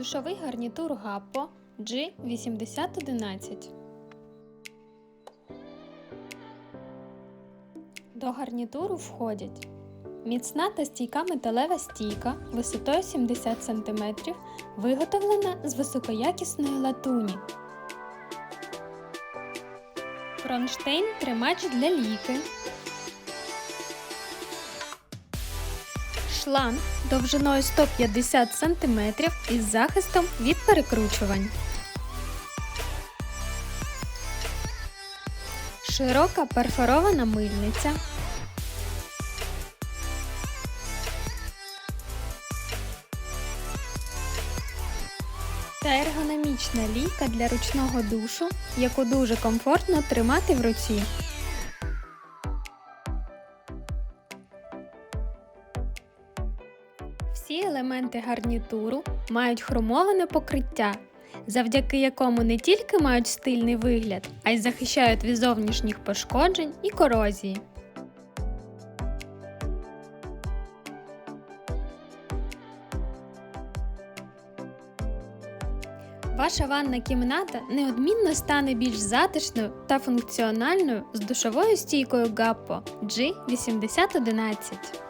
Душовий гарнітур Гаппо G8011. До гарнітуру входять міцна та стійка металева стійка висотою 70 см, виготовлена з високоякісної латуні. Кронштейн тримач для ліки. Шланг довжиною 150 см із захистом від перекручувань. Широка перфорована мильниця. Та ергономічна лійка для ручного душу, яку дуже комфортно тримати в руці. Всі елементи гарнітуру мають хромоване покриття, завдяки якому не тільки мають стильний вигляд, а й захищають від зовнішніх пошкоджень і корозії. Ваша ванна кімната неодмінно стане більш затишною та функціональною з душовою стійкою Гаппо G8011.